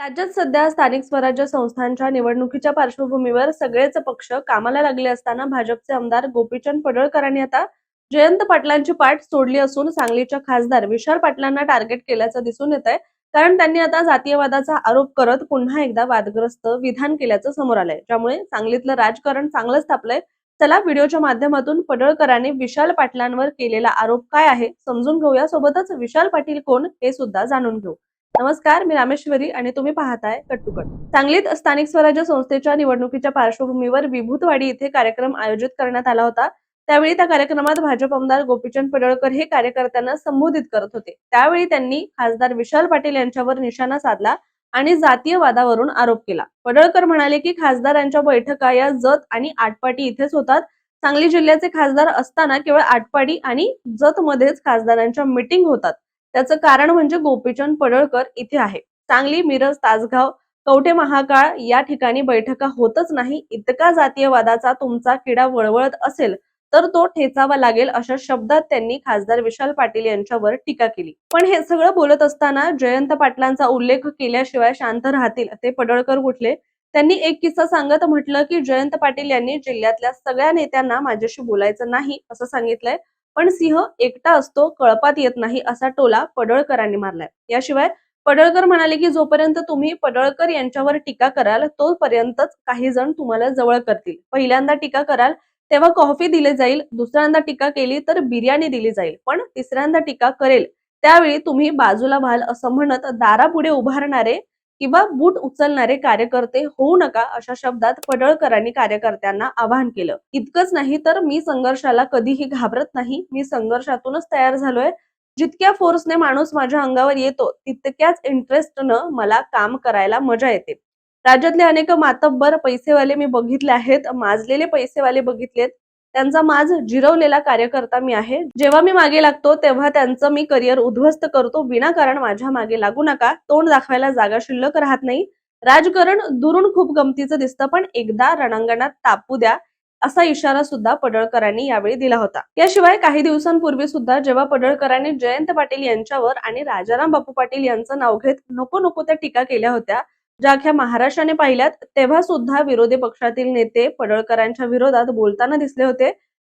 राज्यात सध्या स्थानिक स्वराज्य संस्थांच्या निवडणुकीच्या पार्श्वभूमीवर सगळेच पक्ष कामाला लागले असताना भाजपचे आमदार गोपीचंद पडळकरांनी आता जयंत पाटलांची पाठ सोडली असून सांगलीच्या खासदार विशाल पाटलांना टार्गेट केल्याचं दिसून येत आहे कारण त्यांनी आता जातीयवादाचा आरोप करत पुन्हा एकदा वादग्रस्त विधान केल्याचं समोर आलंय. त्यामुळे सांगलीतलं राजकारण चांगलंच तापलंय चला व्हिडिओच्या माध्यमातून पडळकरांनी विशाल पाटलांवर केलेला आरोप काय आहे समजून घेऊया. सोबतच विशाल पाटील कोण हे सुद्धा जाणून घेऊ. नमस्कार मी रामेश्वरी आणि तुम्ही पाहताय कट्टुकट सांगलीत स्थानिक स्वराज्य संस्थेच्या निवडणुकीच्या पार्श्वभूमीवर विभूतवाडी इथे कार्यक्रम आयोजित करण्यात आला होता. त्यावेळी त्या कार्यक्रमात भाजप आमदार गोपीचंद पडळकर हे कार्यकर्त्यांना संबोधित करत होते. त्यावेळी त्यांनी खासदार विशाल पाटील यांच्यावर निशाणा साधला आणि जातीय वादावरून आरोप केला. पडळकर म्हणाले की खासदारांच्या बैठका या जत आणि आटपाटी इथेच होतात. सांगली जिल्ह्याचे खासदार असताना केवळ आटपाडी आणि जत मध्येच खासदारांच्या मिटिंग होतात. त्याचं कारण म्हणजे गोपीचंद पडळकर इथे आहे. सांगली मिरज तासगाव कवठे महाकाळ या ठिकाणी बैठका होतच नाही. इतका जातीयवादाचा तुमचा किडा वळवळत असेल तर तो ठेचावा लागेल अशा शब्दात त्यांनी खासदार विशाल पाटील यांच्यावर टीका केली. पण हे सगळं बोलत असताना जयंत पाटलांचा उल्लेख केल्याशिवाय शांत राहतील ते पडळकर उठले त्यांनी एक किस्सा सांगत म्हटलं की जयंत पाटील यांनी जिल्ह्यातल्या सगळ्या नेत्यांना माझ्याशी बोलायचं नाही असं सांगितलंय. पण सिंह एकटा असतो कळपात येत नाही असा टोला पडळकरांनी मारलाय. याशिवाय पडळकर म्हणाले की जोपर्यंत तुम्ही पडळकर यांच्यावर टीका कराल तोपर्यंतच काही जण तुम्हाला जवळ करतील. पहिल्यांदा टीका कराल तेव्हा कॉफी दिली जाईल. दुसऱ्यांदा टीका केली तर बिर्याणी दिली जाईल. पण तिसऱ्यांदा टीका करेल त्यावेळी तुम्ही बाजूला व्हाल असं म्हणत दारापुढे उभारणारे किंवा बूट उचलणारे कार्यकर्ते होऊ नका अशा शब्दात पडळकरांनी कार्यकर्त्यांना आवाहन केलं. इतकंच नाही तर मी संघर्षाला कधीही घाबरत नाही. मी संघर्षातूनच तयार झालोय. जितक्या फोर्सने माणूस माझ्या अंगावर येतो तितक्याच इंटरेस्टनं मला काम करायला मजा येते. राज्यातले अनेक मातब्बर पैसेवाले मी बघितले आहेत माजलेले पैसेवाले बघितलेत. त्यांचा माज जिरवलेला कार्यकर्ता मी आहे. जेव्हा मी मागे लागतो तेव्हा त्यांचं मी करिअर उद्ध्वस्त करतो. विनाकारण माझ्या मागे लागू नका. तोंड दाखवायला जागा शिल्लक राहत नाही. राजकारण दुरून खूप गमतीचं दिसतं पण एकदा रणांगणात तापू द्या असा इशारा सुद्धा पडळकरांनी यावेळी दिला होता. याशिवाय काही दिवसांपूर्वी सुद्धा जेव्हा पडळकरांनी जयंत पाटील यांच्यावर आणि राजाराम बापू पाटील यांचं नाव घेत नको नको त्या टीका केल्या होत्या ज्या अख्ख्या महाराष्ट्राने पाहिल्यात तेव्हा सुद्धा विरोधी पक्षातील नेते पडळकरांच्या विरोधात बोलताना दिसले होते.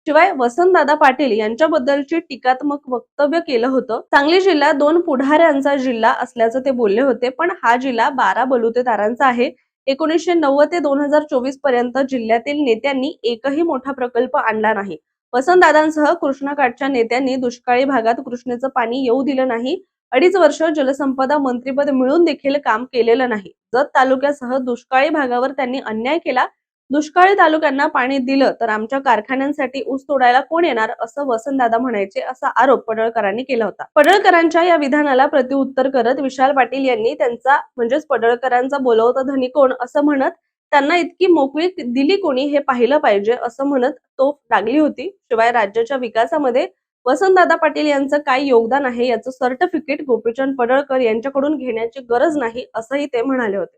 शिवाय वसंतदादा पाटील यांच्याबद्दलची टीकात्मक वक्तव्य केलं होतं. सांगली जिल्हा दोन पुढाऱ्यांचा जिल्हा असल्याचं ते बोलले होते पण हा जिल्हा बारा बलुतेदारांचा आहे. एकोणीसशे नव्वद ते दोन हजार चोवीसपर्यंत जिल्ह्यातील नेत्यांनी एकही मोठा प्रकल्प आणला नाही. वसंतदादांसह कृष्णाकाठच्या नेत्यांनी दुष्काळी भागात कृष्णेचं पाणी येऊ दिलं नाही. अडीच वर्ष जलसंपदा मंत्रीपद मिळून देखील काम केलेलं नाही. जत तालुक्यासह दुष्काळी भागावर त्यांनी अन्याय केला. दुष्काळी तालुक्यांना पाणी दिलं तर आमच्या कारखान्यांसाठी ऊस तोडायला कोण येणार? असं वसंतदादा म्हणायचे असा आरोप पडळकरांनी केला होता. पडळकरांच्या या विधानाला प्रतिउत्तर करत विशाल पाटील यांनी त्यांचा म्हणजेच पडळकरांचा बोलवता धनी कोण असं म्हणत त्यांना इतकी मोकळी दिली कोणी हे पाहिलं पाहिजे असं म्हणत तो लागली होती. शिवाय राज्याच्या विकासामध्ये वसंतदादा पाटील यांचं काय योगदान आहे याचं सर्टिफिकेट गोपीचंद पडळकर यांच्याकडून घेण्याची गरज नाही असंही ते म्हणाले होते.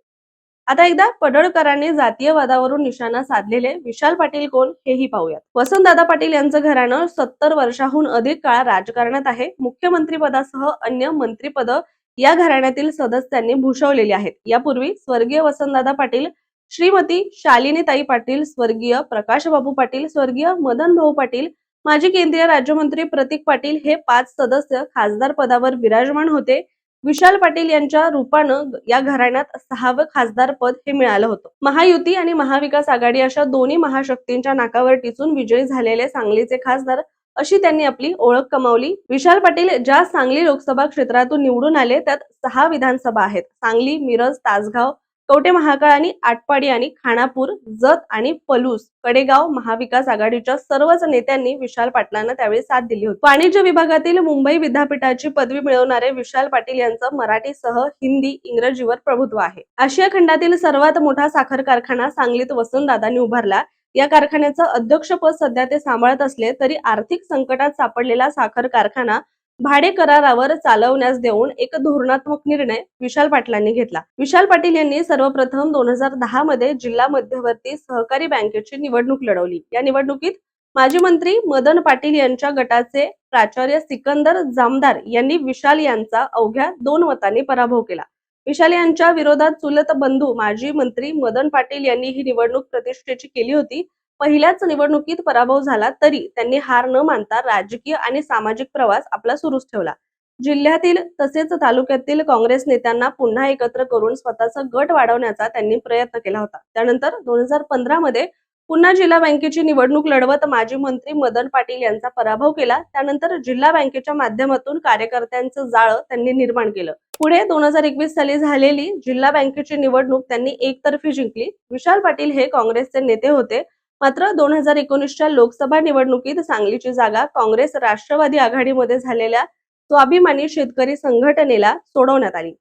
आता एकदा पडळकरांनी जातीयवादावरून निशाणा साधलेले विशाल पाटील कोण हेही पाहूयात. वसंतदादा पाटील यांचं घराणं सत्तर वर्षाहून अधिक काळ राजकारणात आहे. मुख्यमंत्री पदासह अन्य मंत्रीपद या घराण्यातील सदस्यांनी भूषवलेली आहेत. यापूर्वी स्वर्गीय वसंतदादा पाटील श्रीमती शालिनीताई पाटील स्वर्गीय प्रकाशबाबू पाटील स्वर्गीय मदन भाऊ पाटील माजी केंद्रीय राज्यमंत्री प्रतीक पाटील हे पाच सदस्य खासदार पदावर विराजमान होते. विशाल पाटील यांच्या रूपानं या घराण्यात सहावं खासदार पद हे मिळालं होतं. महायुती आणि महाविकास आघाडी अशा दोन्ही महाशक्तींच्या नाकावर टिचून विजयी झालेले सांगलीचे खासदार अशी त्यांनी आपली ओळख कमावली. विशाल पाटील ज्या सांगली लोकसभा क्षेत्रातून निवडून आले त्यात सहा विधानसभा आहेत. सांगली मिरज तासगाव तोटे महाकाळ आणि आटपाडी आणि खानापूर जत आणि पलूस कडेगाव महाविकास आघाडीच्या सर्वच नेत्यांनी विशाल पाटलांना त्यावेळी साथ दिली होती. वाणिज्य विभागातील मुंबई विद्यापीठाची पदवी मिळवणारे विशाल पाटील यांचं मराठीसह हिंदी इंग्रजीवर प्रभुत्व आहे. आशिया खंडातील सर्वात मोठा साखर कारखाना सांगलीत वसंतदादांनी उभारला. या कारखान्याचं अध्यक्षपद सध्या ते सांभाळत असले तरी आर्थिक संकटात सापडलेला साखर कारखाना भाडे करारावर चालवण्यास देऊन एक धोरणात्मक निर्णय विशाल पाटलांनी घेतला. विशाल पाटील यांनी सर्वप्रथम दोन हजार दहा मध्ये जिल्हा मध्यवर्ती सहकारी बँकेची निवडणूक लढवली. या निवडणुकीत माजी मंत्री मदन पाटील यांच्या गटाचे प्राचार्य सिकंदर जामदार यांनी विशाल यांचा अवघ्या दोन मतांनी पराभव केला. विशाल यांच्या विरोधात चुलत बंधू माजी मंत्री मदन पाटील यांनी ही निवडणूक प्रतिष्ठेची केली होती. पहिल्याच निवडणुकीत पराभव झाला तरी त्यांनी हार न मानता राजकीय आणि सामाजिक प्रवास आपला सुरूच ठेवला. जिल्ह्यातील तसेच तालुक्यातील काँग्रेस नेत्यांना पुन्हा एकत्र करून स्वतःचा गट वाढवण्याचा त्यांनी प्रयत्न केला होता. त्यानंतर दोन हजार पंधरा मध्ये पुन्हा जिल्हा बँकेची निवडणूक लढवत माजी मंत्री मदन पाटील यांचा पराभव केला. त्यानंतर जिल्हा बँकेच्या माध्यमातून कार्यकर्त्यांचं जाळं त्यांनी निर्माण केलं. पुढे दोन हजार एकवीस साली झालेली जिल्हा बँकेची निवडणूक त्यांनी एकतर्फी जिंकली. विशाल पाटील हे काँग्रेसचे नेते होते. मात्र दोन हजार एकोणीसच्या लोकसभा निवडणुकीत सांगलीची जागा काँग्रेस राष्ट्रवादी आघाडीमध्ये झालेल्या स्वाभिमानी शेतकरी संघटनेला सोडवण्यात आली.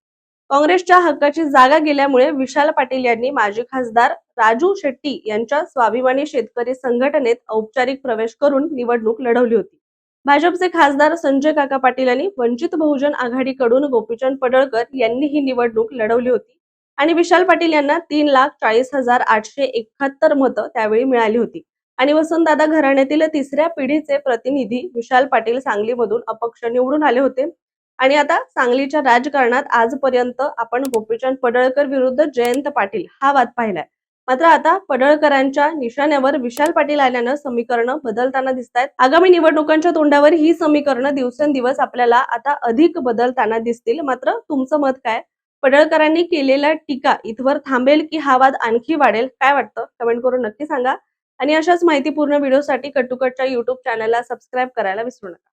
काँग्रेसच्या हक्काची जागा गेल्यामुळे विशाल पाटील यांनी माजी खासदार राजू शेट्टी यांच्या स्वाभिमानी शेतकरी संघटनेत औपचारिक प्रवेश करून निवडणूक लढवली होती. भाजपचे खासदार संजय काका पाटील यांनी वंचित बहुजन आघाडीकडून गोपीचंद पडळकर यांनी ही निवडणूक लढवली होती. आणि विशाल पाटील यांना तीन लाख चाळीस हजार आठशे एकाहत्तर मतं त्यावेळी मिळाली होती. आणि वसंतदादा घराण्यातील तिसऱ्या पिढीचे प्रतिनिधी विशाल पाटील सांगलीमधून अपक्ष निवडून आले होते. आणि आता सांगलीच्या राजकारणात आजपर्यंत आपण गोपीचंद पडळकर विरुद्ध जयंत पाटील हा वाद पाहिलाय. मात्र आता पडळकरांच्या निशाण्यावर विशाल पाटील आल्यानं समीकरणं बदलताना दिसत आहेत आगामी निवडणुकांच्या तोंडावर ही समीकरणं दिवसेंदिवस आपल्याला आता अधिक बदलताना दिसतील. मात्र तुमचं मत काय? पडळकरांनी केलेला टीका इथवर थांबेल की हा वाद आणखी वाढेल काय वाटतं? कमेंट करून नक्की सांगा. आणि अशाच माहितीपूर्ण व्हिडिओसाठी कटुकटच्या युट्यूब चॅनलला सबस्क्राईब करायला विसरू नका.